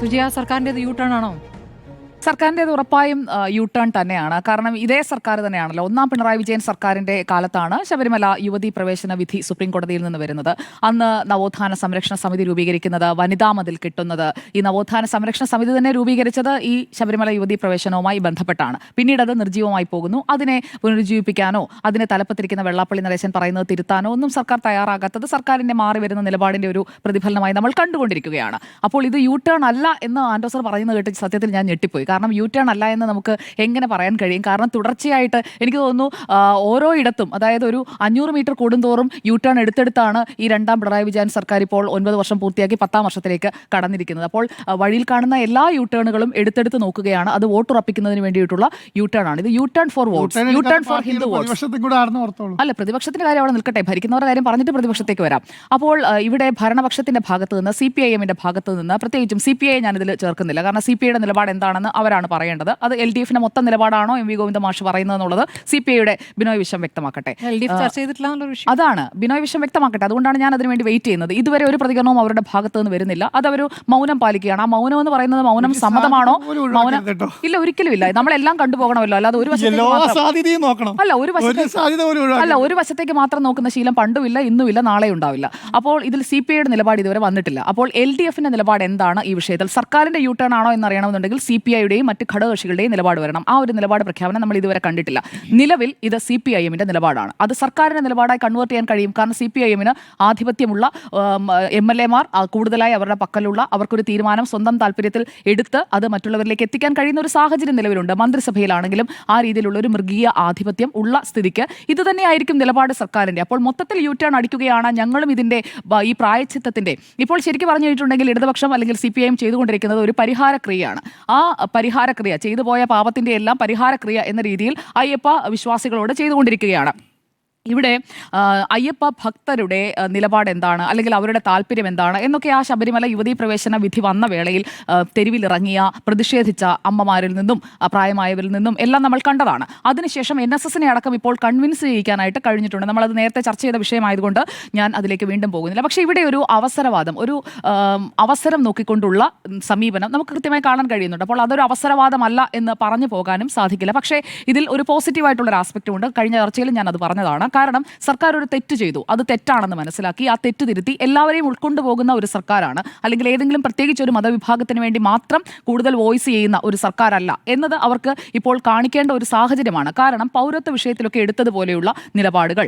സുജിയ സർക്കാരിന്റെ you turn ആണോ? സർക്കാരിന്റെത് ഉറപ്പായും ആ, യു ടേൺ തന്നെയാണ്. കാരണം ഇതേ സർക്കാർ തന്നെയാണല്ലോ. ഒന്നാം പിണറായി വിജയൻ സർക്കാരിന്റെ കാലത്താണ് ശബരിമല യുവതി പ്രവേശന വിധി സുപ്രീം കോടതിയിൽ നിന്ന് വരുന്നത്. അന്ന് നവോത്ഥാന സംരക്ഷണ സമിതി രൂപീകരിക്കുന്നത് വനിതാ മതിൽ കിട്ടുന്നത്. ഈ നവോത്ഥാന സംരക്ഷണ സമിതി തന്നെ രൂപീകരിച്ചത് ഈ ശബരിമല യുവതി പ്രവേശനവുമായി ബന്ധപ്പെട്ടാണ്. പിന്നീട് അത് നിർജീവമായി പോകുന്നു. അതിനെ പുനരുജ്ജീവിപ്പിക്കാനോ അതിനെ തലപ്പത്തിരിക്കുന്ന വെള്ളാപ്പള്ളി നടേശൻ പറയുന്നത് തിരുത്താനോ ഒന്നും സർക്കാർ തയ്യാറാകാത്തത് സർക്കാരിന്റെ മാറി വരുന്ന നിലപാടിന്റെ ഒരു പ്രതിഫലനമായി നമ്മൾ കണ്ടുകൊണ്ടിരിക്കുകയാണ്. അപ്പോൾ ഇത് യു ടേൺ അല്ല എന്ന് ആൻഡോസർ പറയുന്നത് കേട്ട് സത്യത്തിൽ ഞാൻ ഞെട്ടിപ്പോയി. കാരണം യു ടേൺ അല്ല എന്ന് നമുക്ക് എങ്ങനെ പറയാൻ കഴിയും? കാരണം തുടർച്ചയായിട്ട് എനിക്ക് തോന്നുന്നു ഓരോ ഇടത്തും അതായത് ഒരു അഞ്ഞൂറ് മീറ്റർ കൂടുന്തോറും യു ടേൺ എടുത്തെടുത്താണ് ഈ രണ്ടാം പിണറായി വിജയൻ സർക്കാർ ഇപ്പോൾ ഒൻപത് വർഷം പൂർത്തിയാക്കി പത്താം വർഷത്തിലേക്ക് കടന്നിരിക്കുന്നത്. അപ്പോൾ വഴിയിൽ കാണുന്ന എല്ലാ യു ടേണുകളും എടുത്തെടുത്ത് നോക്കുകയാണ്. അത് വോട്ടുറപ്പിക്കുന്നതിന് വേണ്ടിയിട്ടുള്ള യു ടേൺ ആണ്. ഇത് U turn for votes U turn for Hindu votes അല്ല പ്രതിപക്ഷത്തിന്റെ കാര്യം അവിടെ നിൽക്കട്ടെ. ഭരിക്കുന്നവരുടെ കാര്യം പറഞ്ഞിട്ട് പ്രതിപക്ഷത്തേക്ക് വരാം. അപ്പോൾ ഇവിടെ ഭരണപക്ഷത്തിന്റെ ഭാഗത്ത് നിന്ന് സി പി ഐ എമ്മിന്റെ ഭാഗത്ത് നിന്ന് പ്രത്യേകിച്ചും സി പി ഐ ഞാനിതിൽ ചേർക്കുന്നില്ല. കാരണം സി പി ഐയുടെ നിലപാട് എന്താണെന്ന് അവരാണ് പറയേണ്ടത്. അത് എൽ ഡി എഫിന്റെ മൊത്തം നിലപാടാണോ എം വി ഗോവിന്ദ മാഷ് പറയുന്നത് എന്നുള്ളത് സി പി ഐയുടെ ബിനോയ് വിശ്വം വ്യക്തമാക്കട്ടെ. അതാണ്. ബിനോയ് വിശ്വം വ്യക്തമാക്കട്ടെ. അതുകൊണ്ടാണ് ഞാൻ അതിനുവേണ്ടി വെയിറ്റ് ചെയ്യുന്നത്. ഇതുവരെ ഒരു പ്രതികരണവും അവരുടെ ഭാഗത്ത് നിന്ന് വരുന്നില്ല. അത് അവർ മൗനം പാലിക്കുകയാണ്. ആ മൗനം എന്ന് പറയുന്നത് മൗനം സമ്മതമാണോ? മൗനം ഇല്ല ഒരിക്കലും ഇല്ല. നമ്മളെല്ലാം കണ്ടുപോകണമല്ലോ. അല്ലാതെ ഒരു വശത്തേക്ക് നോക്കണം. അല്ല ഒരു വശത്തേക്ക് അല്ല ഒരു വശത്തേക്ക് മാത്രം നോക്കുന്ന ശീലം പണ്ടുമില്ല ഇന്നുമില്ല നാളെ ഉണ്ടാവില്ല. അപ്പോൾ ഇതിൽ സി പി ഐയുടെ നിലപാട് ഇതുവരെ വന്നിട്ടില്ല. അപ്പോൾ എൽ ഡി എഫിന്റെ നിലപാട് എന്താണ് ഈ വിഷയത്തിൽ? സർക്കാരിന്റെ യു ടേൺ ആണോ എന്ന് അറിയണമെന്നുണ്ടെങ്കിൽ സി പി ഐയുടെയും മറ്റ് ഘടകകക്ഷികളുടെയും നിലപാട് വരണം. ആ ഒരു നിലപാട് പ്രഖ്യാപനം നമ്മൾ ഇതുവരെ കണ്ടിട്ടില്ല. നിലവിൽ ഇത് സി പി ഐ എമ്മിന്റെ നിലപാടാണ്. അത് സർക്കാരിന്റെ നിലപാടായി കൺവേർട്ട് ചെയ്യാൻ കഴിയും. കാരണം സി പി ഐ എമ്മിന് ആധിപത്യമുള്ള എം എൽ എമാർ കൂടുതലായി അവരുടെ പക്കലുള്ള അവർക്കൊരു തീരുമാനം സ്വന്തം താല്പര്യത്തിൽ എടുത്ത് അത് മറ്റുള്ളവരിലേക്ക് എത്തിക്കാൻ കഴിയുന്ന ഒരു സാഹചര്യം നിലവിലുണ്ട്. മന്ത്രിസഭയിലാണെങ്കിലും ആ രീതിയിലുള്ള ഒരു മൃഗീയ ആധിപത്യം ഉള്ള സ്ഥിതിക്ക് ഇത് തന്നെയായിരിക്കും നിലപാട് സർക്കാരിന്റെ. അപ്പോൾ മൊത്തത്തിൽ യു ടേൺ അടിക്കുകയാണ് ഞങ്ങളും ഇതിന്റെ ഈ പ്രായച്ചിത്തത്തിന്റെ. ഇപ്പോൾ ശരിക്കും പറഞ്ഞു കഴിഞ്ഞിട്ടുണ്ടെങ്കിൽ ഇടതുപക്ഷം അല്ലെങ്കിൽ സി പി ഐ എം ചെയ്തുകൊണ്ടിരിക്കുന്നത് ഒരു പരിഹാരക്രിയയാണ്. ആ പരിഹാരക്രിയ ചെയ്തു പോയ പാപത്തിന്റെ എല്ലാം പരിഹാരക്രിയ എന്ന രീതിയിൽ അയ്യപ്പ വിശ്വാസികളോട് ചെയ്തുകൊണ്ടിരിക്കുകയാണ്. ഇവിടെ അയ്യപ്പ ഭക്തരുടെ നിലപാട് എന്താണ് അല്ലെങ്കിൽ അവരുടെ താല്പര്യം എന്താണ് എന്നൊക്കെ ആ ശബരിമല യുവതീ പ്രവേശന വിധി വന്ന വേളയിൽ തെരുവിലിറങ്ങിയ പ്രതിഷേധിച്ച അമ്മമാരിൽ നിന്നും പ്രായമായവരിൽ നിന്നും എല്ലാം നമ്മൾ കണ്ടതാണ്. അതിനുശേഷം എൻ എസ് എസിനെ അടക്കം ഇപ്പോൾ കൺവിൻസ് ചെയ്യിക്കാനായിട്ട് കഴിഞ്ഞിട്ടുണ്ട്. നമ്മളത് നേരത്തെ ചർച്ച ചെയ്ത വിഷയമായതുകൊണ്ട് ഞാൻ അതിലേക്ക് വീണ്ടും പോകുന്നില്ല. പക്ഷേ ഇവിടെ ഒരു അവസരവാദം ഒരു അവസരം നോക്കിക്കൊണ്ടുള്ള സമീപനം നമുക്ക് കൃത്യമായി കാണാൻ കഴിയുന്നുണ്ട്. അപ്പോൾ അതൊരു അവസരവാദമല്ല എന്ന് പറഞ്ഞു പോകാനും സാധിക്കില്ല. പക്ഷേ ഇതിൽ ഒരു പോസിറ്റീവായിട്ടുള്ള ഒരു ആസ്പെക്റ്റും ഉണ്ട്. കഴിഞ്ഞ ചർച്ചയിൽ ഞാൻ അത് പറഞ്ഞതാണ്. കാരണം സർക്കാർ ഒരു തെറ്റ് ചെയ്തു. അത് തെറ്റാണെന്ന് മനസ്സിലാക്കി. ആ തെറ്റ് തിരുത്തി എല്ലാവരെയും ഉൾക്കൊണ്ടു പോകുന്ന ഒരു സർക്കാരാണ്. അല്ലെങ്കിൽ ഏതെങ്കിലും പ്രത്യേകിച്ച് ഒരു മതവിഭാഗത്തിന് വേണ്ടി മാത്രം കൂടുതൽ വോയിസ് ചെയ്യുന്ന ഒരു സർക്കാരല്ല എന്നത് അവർക്ക് ഇപ്പോൾ കാണിക്കേണ്ട ഒരു സാഹചര്യമാണ്. കാരണം പൗരത്വ വിഷയത്തിലൊക്കെ എടുത്തതുപോലെയുള്ള നിലപാടുകൾ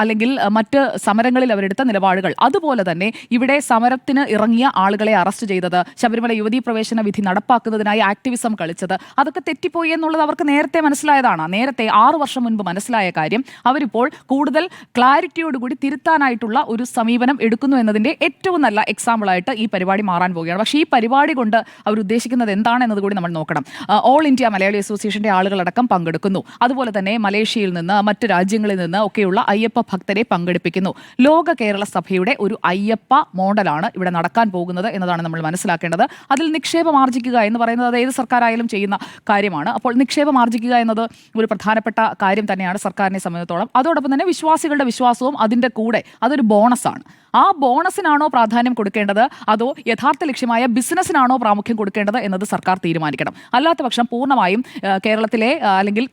അല്ലെങ്കിൽ മറ്റ് സമരങ്ങളിൽ അവരെടുത്ത നിലപാടുകൾ. അതുപോലെ തന്നെ ഇവിടെ സമരത്തിന് ഇറങ്ങിയ ആളുകളെ അറസ്റ്റ് ചെയ്തത് ശബരിമല യുവതീ പ്രവേശന വിധി നടപ്പാക്കുന്നതിനായി ആക്ടിവിസം കളിച്ചത് അതൊക്കെ തെറ്റിപ്പോയി എന്നുള്ളത് അവർക്ക് നേരത്തെ മനസ്സിലായതാണ്. നേരത്തെ ആറു വർഷം മുൻപ് മനസ്സിലായ കാര്യം അവരിപ്പോൾ കൂടുതൽ ക്ലാരിറ്റിയോടുകൂടി തിരുത്താനായിട്ടുള്ള ഒരു സമീപനം എടുക്കുന്നു എന്നതിന്റെ ഏറ്റവും നല്ല എക്സാമ്പിളായിട്ട് ഈ പരിപാടി മാറാൻ പോവുകയാണ്. പക്ഷേ ഈ പരിപാടി കൊണ്ട് അവർ ഉദ്ദേശിക്കുന്നത് എന്താണെന്നത് കൂടി നമ്മൾ നോക്കണം. ഓൾ ഇന്ത്യ മലയാളി അസോസിയേഷന്റെ ആളുകളടക്കം പങ്കെടുക്കുന്നു. അതുപോലെ തന്നെ മലേഷ്യയിൽ നിന്ന് മറ്റ് രാജ്യങ്ങളിൽ നിന്ന് ഒക്കെയുള്ള അയ്യപ്പ ഭക്തരെ പങ്കെടുപ്പിക്കുന്നു. ലോക കേരള സഭയുടെ ഒരു അയ്യപ്പ മോഡലാണ് ഇവിടെ നടക്കാൻ പോകുന്നത് എന്നതാണ് നമ്മൾ മനസ്സിലാക്കേണ്ടത്. അതിൽ നിക്ഷേപം ആർജിക്കുക എന്ന് പറയുന്നത് അത് ഏത് സർക്കാരായാലും ചെയ്യുന്ന കാര്യമാണ്. അപ്പോൾ നിക്ഷേപം ആർജിക്കുക എന്നത് ഒരു പ്രധാനപ്പെട്ട കാര്യം തന്നെയാണ് സർക്കാരിനെ സംബന്ധിച്ചിടത്തോളം അതോടൊപ്പം തന്നെ വിശ്വാസികളുടെ വിശ്വാസവും അതിന്റെ കൂടെ അതൊരു ബോണസാണ്. ആ ബോണസിനാണോ പ്രാധാന്യം കൊടുക്കേണ്ടത്? അതോ യഥാർത്ഥ ലക്ഷ്യമായ ബിസിനസ്സിനാണോ പ്രാമുഖ്യം കൊടുക്കേണ്ടത് എന്നത് സർക്കാർ തീരുമാനിക്കണം. അല്ലാത്ത പക്ഷം പൂർണമായും കേരളത്തിലെ അല്ലെങ്കിൽ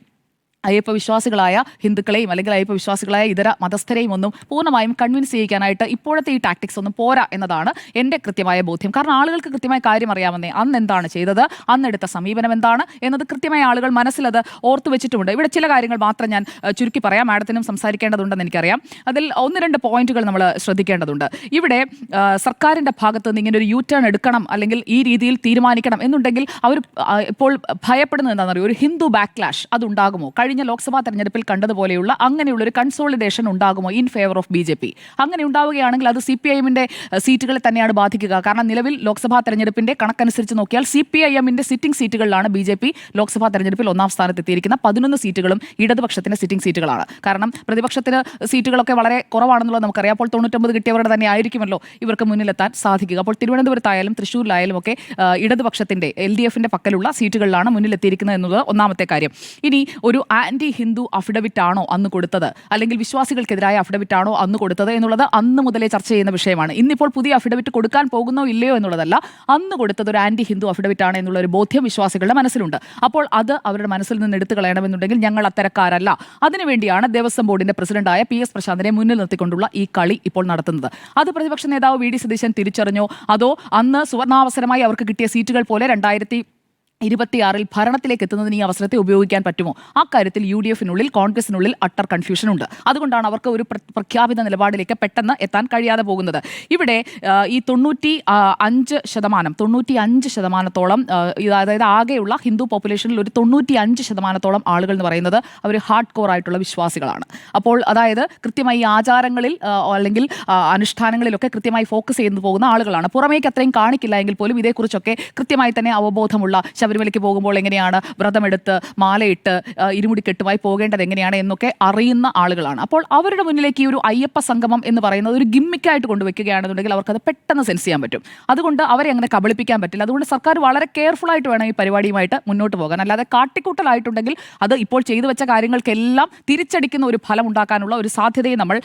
അയ്യപ്പ വിശ്വാസികളായ ഹിന്ദുക്കളെയും അല്ലെങ്കിൽ അയ്യപ്പ വിശ്വാസികളായ ഇതര മതസ്ഥരെയും ഒന്നും പൂർണമായും കൺവിൻസ് ചെയ്യിക്കാനായിട്ട് ഇപ്പോഴത്തെ ഈ ടാക്ടിക്സ് ഒന്നും പോരാ എന്നതാണ് എന്റെ കൃത്യമായ ബോധ്യം. കാരണം ആളുകൾക്ക് കൃത്യമായ കാര്യം അറിയാമെന്നേ അന്ന് എന്താണ് ചെയ്തത്? അന്നെടുത്ത സമീപനം എന്താണ്? എന്നത് കൃത്യമായ ആളുകൾ മനസ്സിലത് ഓർത്തു വെച്ചിട്ടുമുണ്ട് ഇവിടെ ചില കാര്യങ്ങൾ മാത്രം ഞാൻ ചുരുക്കി പറയാം. മാഡത്തിനും സംസാരിക്കേണ്ടതുണ്ടെന്ന് എനിക്കറിയാം. അതിൽ ഒന്ന് രണ്ട് പോയിന്റുകൾ നമ്മൾ ശ്രദ്ധിക്കേണ്ടതുണ്ട്. ഇവിടെ സർക്കാരിന്റെ ഭാഗത്ത് നിന്ന് ഇങ്ങനെ ഒരു യു ടേൺ എടുക്കണം അല്ലെങ്കിൽ ഈ രീതിയിൽ തീരുമാനിക്കണം എന്നുണ്ടെങ്കിൽ അവർ ഇപ്പോൾ ഭയപ്പെടുന്നത് എന്താണെന്ന് അറിയാം ഒരു ഹിന്ദു ബാക്ക്ലാഷ് അതുണ്ടാകുമോ? കഴിഞ്ഞ ലോക്സഭാ തെരഞ്ഞെടുപ്പിൽ കണ്ടതുപോലെയുള്ള അങ്ങനെയുള്ള ഒരു കൺസോളിഡേഷൻ ഉണ്ടാകുമോ in favour of B J P അങ്ങനെ ഉണ്ടാവുകയാണെങ്കിൽ അത് സി പി ഐ സീറ്റുകളെ തന്നെയാണ് ബാധിക്കുക. കാരണം നിലവിൽ ലോക്സഭാ തെരഞ്ഞെടുപ്പിന്റെ കണക്കനുസരിച്ച് നോക്കിയാൽ സി പി ഐ എമ്മിന്റെ സിറ്റിംഗ് സീറ്റുകളിലാണ് ബി ജെ പി ലോക്സഭാ തെരഞ്ഞെടുപ്പിൽ ഒന്നാം സ്ഥാനത്തെത്തിയിരിക്കുന്ന പതിനൊന്ന് സീറ്റുകളും ഇടതുപക്ഷത്തിന്റെ സിറ്റിംഗ് സീറ്റുകളാണ് കാരണം പ്രതിപക്ഷത്തിന് സീറ്റുകളൊക്കെ വളരെ കുറവാണെന്നുള്ളത് നമുക്കറിയാം. അപ്പോൾ തൊണ്ണൂറ്റൊമ്പത് കിട്ടിയവരുടെ തന്നെ ആയിരിക്കുമല്ലോ ഇവർക്ക് മുന്നിലെത്താൻ സാധിക്കുക. അപ്പോൾ തിരുവനന്തപുരത്തായാലും തൃശ്ശൂരിലായാലും ഒക്കെ ഇടതുപക്ഷത്തിന്റെ എൽ ഡി എഫിന്റെ പക്കലുള്ള സീറ്റുകളിലാണ് മുന്നിലെത്തിയിരിക്കുന്നത് എന്നത് ഒന്നാമത്തെ കാര്യം. ഇനി ഒരു ആന്റി ഹിന്ദു അഫിഡവിറ്റ് ആണോ അന്ന് കൊടുത്തത്? അല്ലെങ്കിൽ വിശ്വാസികൾക്കെതിരായ അഫിഡവിറ്റ് ആണോ അന്ന് കൊടുത്തത് എന്നുള്ളത് അന്ന് മുതലേ ചർച്ച ചെയ്യുന്ന വിഷയമാണ്. ഇന്നിപ്പോൾ പുതിയ അഫിഡവിറ്റ് കൊടുക്കാൻ പോകുന്നോ ഇല്ലയോ എന്നുള്ളതല്ല അന്ന് കൊടുത്തത് ഒരു ആന്റി ഹിന്ദു അഫിഡവിറ്റ് ആണ് എന്നുള്ള ഒരു ബോധ്യം വിശ്വാസികളുടെ മനസ്സിലുണ്ട്. അപ്പോൾ അത് അവരുടെ മനസ്സിൽ നിന്ന് എടുത്തു കളയണമെന്നുണ്ടെങ്കിൽ ഞങ്ങൾ അത്തരക്കാരല്ല. അതിനുവേണ്ടിയാണ് ദേവസ്വം ബോർഡിന്റെ പ്രസിഡന്റായ പി എസ് പ്രശാന്തിനെ മുന്നിൽ നിർത്തിക്കൊണ്ടുള്ള ഈ കളി ഇപ്പോൾ നടത്തുന്നത്. അത് പ്രതിപക്ഷ നേതാവ് വി ഡി സതീശൻ തിരിച്ചറിഞ്ഞോ. അതോ അന്ന് സുവർണാവസരമായി അവർക്ക് കിട്ടിയ സീറ്റുകൾ പോലെ രണ്ടായിരത്തി ഇരുപത്തിയാറിൽ ഭരണത്തിലേക്ക് എത്തുന്നതിന് ഈ അവസരത്തെ ഉപയോഗിക്കാൻ പറ്റുമോ? ആ കാര്യത്തിൽ യു ഡി എഫിനുള്ളിൽ കോൺഗ്രസിനുള്ളിൽ അട്ടർ കൺഫ്യൂഷൻ ഉണ്ട് അതുകൊണ്ടാണ് അവർക്ക് ഒരു പ്ര- പ്രഖ്യാപിത നിലപാടിലേക്ക് പെട്ടെന്ന് എത്താൻ കഴിയാതെ പോകുന്നത്. ഇവിടെ ഈ തൊണ്ണൂറ്റി അഞ്ച് ശതമാനം തൊണ്ണൂറ്റി അഞ്ച് ശതമാനത്തോളം അതായത് ആകെയുള്ള ഹിന്ദു പോപ്പുലേഷനിൽ ഒരു തൊണ്ണൂറ്റി അഞ്ച് ശതമാനത്തോളം ആളുകൾ എന്ന് പറയുന്നത് അവർ ഹാർഡ് കോർ ആയിട്ടുള്ള വിശ്വാസികളാണ്. അപ്പോൾ അതായത് കൃത്യമായി ആചാരങ്ങളിൽ അല്ലെങ്കിൽ അനുഷ്ഠാനങ്ങളിലൊക്കെ കൃത്യമായി ഫോക്കസ് ചെയ്തു പോകുന്ന ആളുകളാണ്. പുറമേക്ക് അത്രയും കാണിക്കില്ല എങ്കിൽ പോലും ഇതേക്കുറിച്ചൊക്കെ കൃത്യമായി തന്നെ അവബോധമുള്ള ശബരിമലയ്ക്ക് പോകുമ്പോൾ എങ്ങനെയാണ് വ്രതമെടുത്ത് മാലയിട്ട് ഇരുമുടിക്കെട്ടുമായി പോകേണ്ടത് എങ്ങനെയാണ് എന്നൊക്കെ അറിയുന്ന ആളുകളാണ്. അപ്പോൾ അവരുടെ മുന്നിലേക്ക് ഈ ഒരു അയ്യപ്പ സംഗമം എന്ന് പറയുന്നത് ഒരു ഗിമ്മിക്കായിട്ട് കൊണ്ടുവയ്ക്കുകയാണെന്നുണ്ടെങ്കിൽ അവർക്കത് പെട്ടെന്ന് സെൻസ് ചെയ്യാൻ പറ്റും. അതുകൊണ്ട് അവരെ അങ്ങനെ കബളിപ്പിക്കാൻ പറ്റില്ല. അതുകൊണ്ട് സർക്കാർ വളരെ കെയർഫുൾ ആയിട്ട് വേണം ഈ പരിപാടിയുമായിട്ട് മുന്നോട്ട് പോകാൻ. അല്ലാതെ കാട്ടിക്കൂട്ടലായിട്ടുണ്ടെങ്കിൽ അത് ഇപ്പോൾ ചെയ്തു വെച്ച കാര്യങ്ങൾക്കെല്ലാം തിരിച്ചടിക്കുന്ന ഒരു ഫലം ഉണ്ടാക്കാനുള്ള ഒരു സാധ്യതയെ നമ്മൾ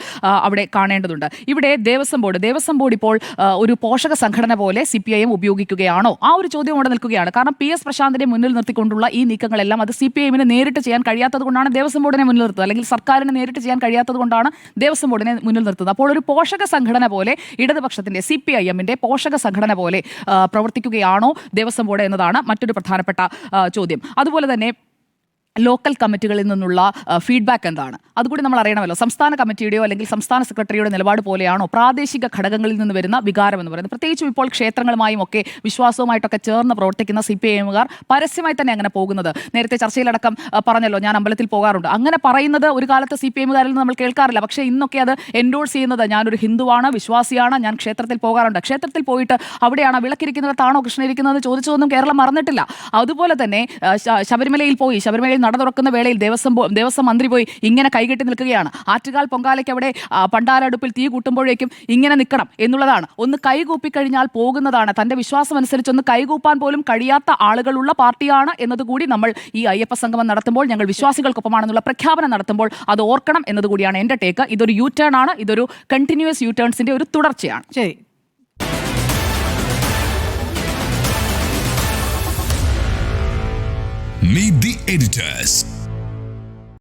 അവിടെ കാണേണ്ടതുണ്ട്. ഇവിടെ ദേവസ്വം ബോർഡ് ദേവസ്വം ബോർഡ് ഇപ്പോൾ ഒരു പോഷക സംഘടന പോലെ സി ഉപയോഗിക്കുകയാണോ? ആ ഒരു ചോദ്യം അവിടെ നിൽക്കുകയാണ്. കാരണം പി എസ് പ്രശാന്തിനെ മുന്നിൽ നിർത്തിക്കൊണ്ടുള്ള ഈ നീക്കങ്ങളെല്ലാം അത് സി പി ഐ എമ്മിന് നേരിട്ട് ചെയ്യാൻ കഴിയാത്തത് കൊണ്ടാണ് ദേവസ്വം ബോർഡിനെ മുന്നിൽ നിർത്തുന്നത്. അല്ലെങ്കിൽ സർക്കാരിന് നേരിട്ട് ചെയ്യാൻ കഴിയാത്തത് കൊണ്ടാണ് ദേവസ്വം ബോർഡിനെ മുന്നിൽ നിർത്തുന്നത്. അപ്പോൾ ഒരു പോഷക സംഘടന പോലെ ഇടതുപക്ഷത്തിന്റെ സി പി ഐ എമ്മിന്റെ പോഷക സംഘടന പോലെ പ്രവർത്തിക്കുകയാണോ ദേവസ്വം ബോർഡ് എന്നതാണ് മറ്റൊരു പ്രധാനപ്പെട്ട ചോദ്യം. അതുപോലെ തന്നെ ലോക്കൽ കമ്മിറ്റികളിൽ നിന്നുള്ള ഫീഡ്ബാക്ക് എന്താണ്? അതുകൂടി നമ്മൾ അറിയണമല്ലോ. സംസ്ഥാന കമ്മിറ്റിയുടെയോ അല്ലെങ്കിൽ സംസ്ഥാന സെക്രട്ടറിയുടെ നിലപാട് പോലെയാണോ പ്രാദേശിക ഘടകങ്ങളിൽ നിന്ന് വരുന്ന വികാരം എന്ന് പറയുന്നത്? പ്രത്യേകിച്ചും ഇപ്പോൾ ക്ഷേത്രങ്ങളുമായും ഒക്കെ വിശ്വാസവുമായിട്ടൊക്കെ ചേർന്ന് പ്രവർത്തിക്കുന്ന സി പി എമ്മുകാർ പരസ്യമായി തന്നെ അങ്ങനെ പോകുന്നത്. നേരത്തെ ചർച്ചയിലടക്കം പറഞ്ഞല്ലോ ഞാൻ അമ്പലത്തിൽ പോകാറുണ്ട്. അങ്ങനെ പറയുന്നത് ഒരു കാലത്ത് സി പി എമ്മുകാരിൽ നിന്ന് നമ്മൾ കേൾക്കാറില്ല. പക്ഷേ ഇന്നൊക്കെ അത് എൻഡോഴ്സ് ചെയ്യുന്നത് ഞാനൊരു ഹിന്ദുവാണ് വിശ്വാസിയാണ് ഞാൻ ക്ഷേത്രത്തിൽ പോകാറുണ്ട്. ക്ഷേത്രത്തിൽ പോയിട്ട് അവിടെയാണ് വിളക്കിരിക്കുന്നിടത്താണോ കൃഷ്ണ ഇരിക്കുന്നത് ചോദിച്ചതൊന്നും കേരളം മറന്നിട്ടില്ല. അതുപോലെ തന്നെ ശബരിമലയിൽ പോയി. ശബരിമലയിൽ നട തുറക്കുന്ന വേളയിൽ ദേവസ്വം ദേവസ്വം മന്ത്രി പോയി ഇങ്ങനെ കൈകെട്ടി നിൽക്കുകയാണ്. ആറ്റുകാൽ പൊങ്കാലയ്ക്ക് അവിടെ പണ്ടാലടുപ്പിൽ തീ കൂട്ടുമ്പോഴേക്കും ഇങ്ങനെ നിൽക്കണം എന്നുള്ളതാണ്. ഒന്ന് കൈകൂപ്പി കഴിഞ്ഞാൽ പോകുന്നതാണ്. തന്റെ വിശ്വാസം അനുസരിച്ച് ഒന്ന് കൈകൂപ്പാൻ പോലും കഴിയാത്ത ആളുകളുള്ള പാർട്ടിയാണ് എന്നതുകൂടി നമ്മൾ ഈ അയ്യപ്പ സംഗമം നടത്തുമ്പോൾ ഞങ്ങൾ വിശ്വാസികൾക്കൊപ്പമാണെന്നുള്ള പ്രഖ്യാപനം നടത്തുമ്പോൾ അത് ഓർക്കണം എന്നതുകൂടിയാണ് എന്റെ ടേക്ക്. ഇതൊരു യു ടേൺ ആണ്. ഇതൊരു കണ്ടിന്യൂസ് യു ടേൺസിന്റെ ഒരു തുടർച്ചയാണ്. ശരി. Meet the editors.